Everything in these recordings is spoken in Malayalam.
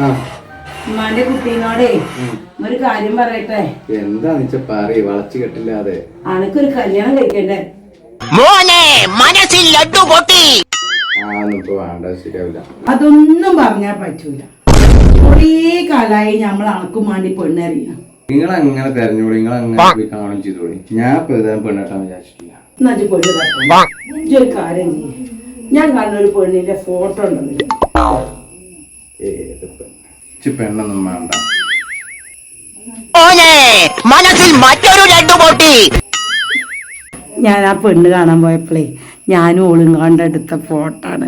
ആ. ഉമ്മാന്റെ കുട്ടീനോടേ ഒരു കാര്യം പറയട്ടെ. എന്താ പറയ് വളച്ചു കെട്ടില്ലാതെ. അനക്കൊരു കല്യാണം കഴിക്കണ്ടേ? മോനെ മനസ്സിൽ ലഡു പൊട്ടി. അതൊന്നും പറഞ്ഞാ പറ്റൂല. കുറേ കാലായി നമ്മൾ അണക്കും മാണ്ടി പെണ്ണറിയാം. നിങ്ങൾ അങ്ങനെ തെരഞ്ഞോളി നിങ്ങൾ അങ്ങനെ കാണും ചെയ്തോളി. ഞാൻ പ്രധാന ഇതാ പെണ്ണെട്ടാൻ വിചാരിച്ചിട്ടില്ല. ഞാൻ കാണുന്ന. ഒരു പെണ്ണിന്റെ ഫോട്ടോ ഉണ്ടല്ലോ ഏത് പെണ്ണ് പെണ്ണൊന്നും വേണ്ട. മോനെ മനസ്സിൽ മറ്റൊരു രണ്ടു പൊട്ടി. ഞാൻ ആ പെണ്ണ് കാണാൻ പോയപ്പോഴേ ഞാനും ഓളും കണ്ടെടുത്ത ഫോട്ടോ ആണ്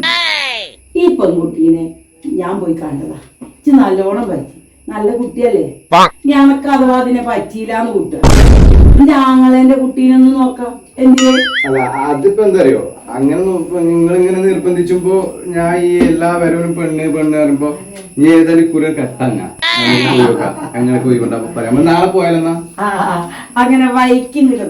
ഈ പെൺകുട്ടീനെ ഞാൻ പോയി കണ്ടതാ. ഇച്ച് നല്ലോണം പറ്റി. നല്ല കുട്ടിയല്ലേ? ഞങ്ങൾക്ക് അഥവാ അതിനെ പറ്റിയില്ലാന്ന് കൂട്ടുക. എന്റെ ആങ്ങളെന്റെ കുട്ടീനൊന്ന് നോക്കാം. എന്തിയെ അല്ല അതിപ്പോ എന്താ അറിയോ അങ്ങനെ നിങ്ങൾ ഇങ്ങനെ നിർബന്ധിച്ചപ്പോ ഞാൻ ഈ എല്ലാ വരവിനും പെണ്ണ് പെണ്ണ് പറയുമ്പോ നീ ഏതായാലും കുറെ കെട്ടാ അങ്ങനെ പോയി കൊണ്ടാ പറയാം. നാളെ പോയാലെന്നാ? അങ്ങനെ വൈക്കുന്നില്ല